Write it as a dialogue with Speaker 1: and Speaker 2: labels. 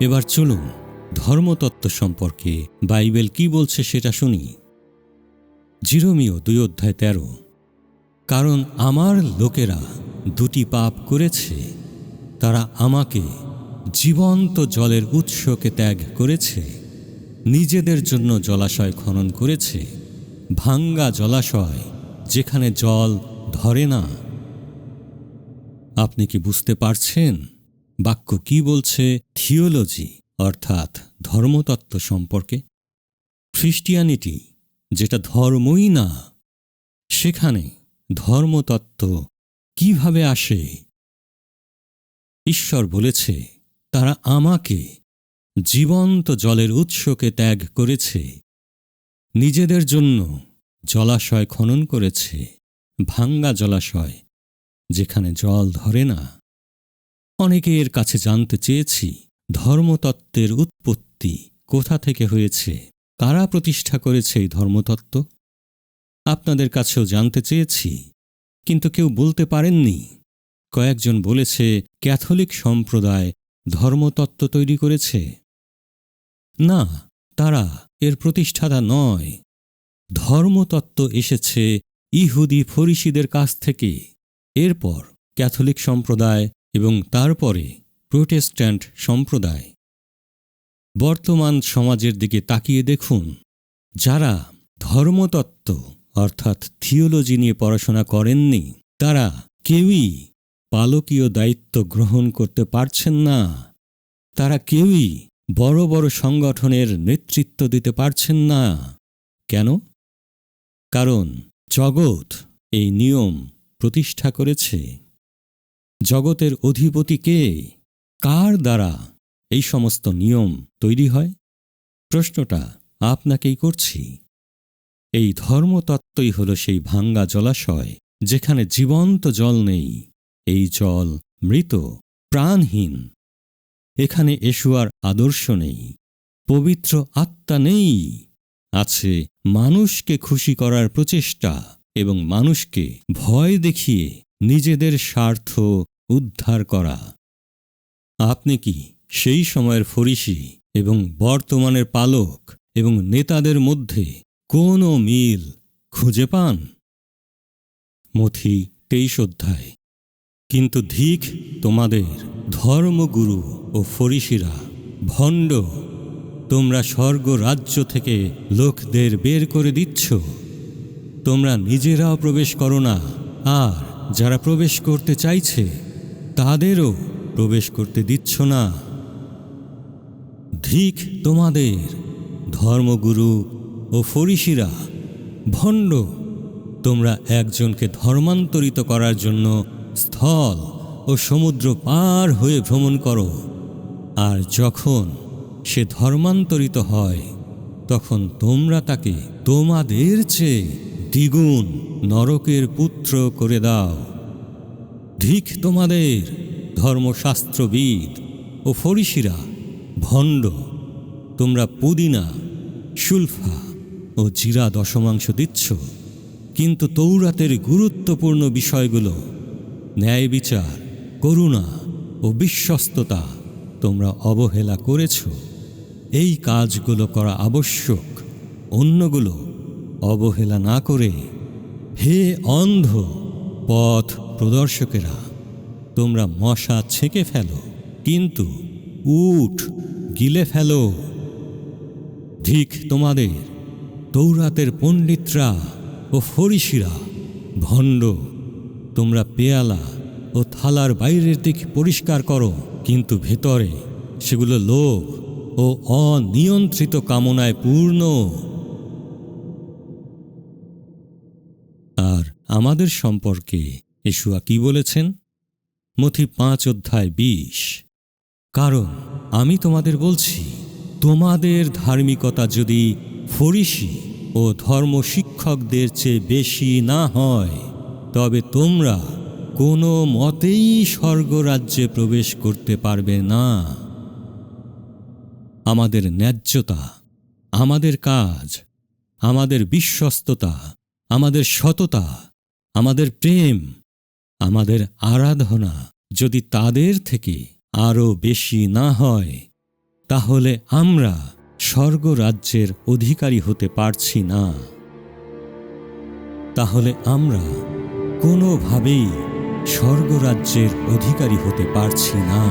Speaker 1: এবার চলুন ধর্মতত্ত্ব সম্পর্কে বাইবেল কি বলছে সেটা শুনি। জিরোমিও দুই অধ্যায় তেরো। কারণ আমার লোকেরা দুটি পাপ করেছে, তারা আমাকে জীবন্ত জলের উৎসকে ত্যাগ করেছে, নিজেদের জন্য জলাশয় খনন করেছে, ভাঙ্গা জলাশয় যেখানে জল ধরে না। আপনি কি বুঝতে পারছেন? বাক্য কি বলছে? থিওলজি, অর্থাৎ ধর্মতত্ত্ব সম্পর্কে। খ্রিস্টিয়ানিটি, যেটা ধর্মই না, সেখানে ধর্মতত্ত্ব কীভাবে আসে? ঈশ্বর বলেছে, তারা আমাকে জীবন্ত জলের উৎসকে ত্যাগ করেছে, নিজেদের জন্য জলাশয় খনন করেছে, ভাঙ্গা জলাশয়, যেখানে জল ধরে না। অনেকে এর কাছে জানতে চেয়েছি, ধর্মতত্ত্বের উৎপত্তি কোথা থেকে হয়েছে? কারা প্রতিষ্ঠা করেছে এই ধর্মতত্ত্ব? আপনাদের কাছেও জানতে চেয়েছি, কিন্তু কেউ বলতে পারেননি। কয়েকজন বলেছে, ক্যাথলিক সম্প্রদায় ধর্মতত্ত্ব তৈরি করেছে। না, তারা এর প্রতিষ্ঠাতা নয়। ধর্মতত্ত্ব এসেছে ইহুদি ফরিসিদের কাছ থেকে। এরপর ক্যাথলিক সম্প্রদায় এবং তারপরে প্রোটেস্ট্যান্ট সম্প্রদায়। বর্তমান সমাজের দিকে তাকিয়ে দেখুন, যারা ধর্মতত্ত্ব, অর্থাৎ থিওলজি নিয়ে পড়াশোনা করেননি, তারা কেউই পালকীয় দায়িত্ব গ্রহণ করতে পারছেন না। তারা কেউই বড় বড় সংগঠনের নেতৃত্ব দিতে পারছেন না। কেন? কারণ জগৎ এই নিয়ম প্রতিষ্ঠা করেছে। জগতের অধিপতি কে? কার দ্বারা এই সমস্ত নিয়ম তৈরি হয়? প্রশ্নটা আপনাকেই করছি। এই ধর্মতত্ত্বই হল সেই ভাঙ্গা জলাশয়, যেখানে জীবন্ত জল নেই। এই জল মৃত, প্রাণহীন। এখানে এশুয়ার আদর্শ নেই, পবিত্র আত্মা নেই। আছে মানুষকে খুশি করার প্রচেষ্টা এবং মানুষকে ভয় দেখিয়ে নিজেদের স্বার্থ উদ্ধার করা। আপনি কি সেই সময়ের ফরিসি এবং বর্তমানের পালক এবং নেতাদের মধ্যে কোনো মিল খুঁজে পান? মথি তেইশ অধ্যায়। কিন্তু ধিক তোমাদের ধর্মগুরু ও ফরিসিরা ভণ্ড। তোমরা স্বর্গ রাজ্য থেকে লোকদের বের করে দিচ্ছ। তোমরা নিজেরাও প্রবেশ করো না, আর যারা প্রবেশ করতে চাইছে তাদেরও প্রবেশ করতে দিচ্ছ না। ধিক তোমাদের, ধর্মগুরু ও ফরিসিরা, ভণ্ড, তোমরা একজনকে ধর্মান্তরিত করার জন্য স্থল ও সমুদ্র পার হয়ে ভ্রমণ করো। আর যখন সে ধর্মান্তরিত হয়, তখন তোমরা তাকে তোমাদের চেয়ে দ্বিগুণ নরকের পুত্র করে দাও। ধিক তোমাদের ধর্মশাস্ত্রবিদ ও ফরিসিরা ভণ্ড। তোমরা পুদিনা, সুলফা ও জিরা দশমাংশ দিচ্ছ। কিন্তু তৌরাতের গুরুত্বপূর্ণ বিষয়গুলো, ন্যায় বিচার, করুণা ও বিশ্বস্ততা তোমরা অবহেলা করেছ। এই কাজগুলো করা আবশ্যক, অন্যগুলো অবহেলা না করে হে অন্ধ পথ প্রদর্শকেরা, তোমরা মশা ছেঁকে ফেলো, কিন্তু উঠ গিলে ফেলো। ধিক তোমাদের তৌরাতের পণ্ডিতরা ও ফরিসিরা ভণ্ড, তোমরা পেয়ালা ও থালার বাইরের দিক পরিষ্কার করো, কিন্তু ভেতরে সেগুলো লোভ ও অনিয়ন্ত্রিত কামনায় পূর্ণ। আর আমাদের সম্পর্কে এশুয়া কি বলেছেন? মথি পাঁচ অধ্যায় বিশ। কারণ আমি তোমাদের বলছি, তোমাদের ধার্মিকতা যদি ফরিসি ও ধর্ম শিক্ষকদের চেয়ে বেশি না হয়, তবে তোমরা কোনো মতেই স্বর্গরাজ্যে প্রবেশ করতে পারবে না। আমাদের ন্যায্যতা, আমাদের কাজ, আমাদের বিশ্বস্ততা, আমাদের সততা, আমাদের প্রেম আমাদের আরাধনা যদি তাদের থেকে আরও বেশি না হয়, তাহলে আমরা স্বর্গরাজ্যের অধিকারী হতে পারছি না। তাহলে আমরা কোনোভাবেই স্বর্গরাজ্যের অধিকারী হতে পারছি না।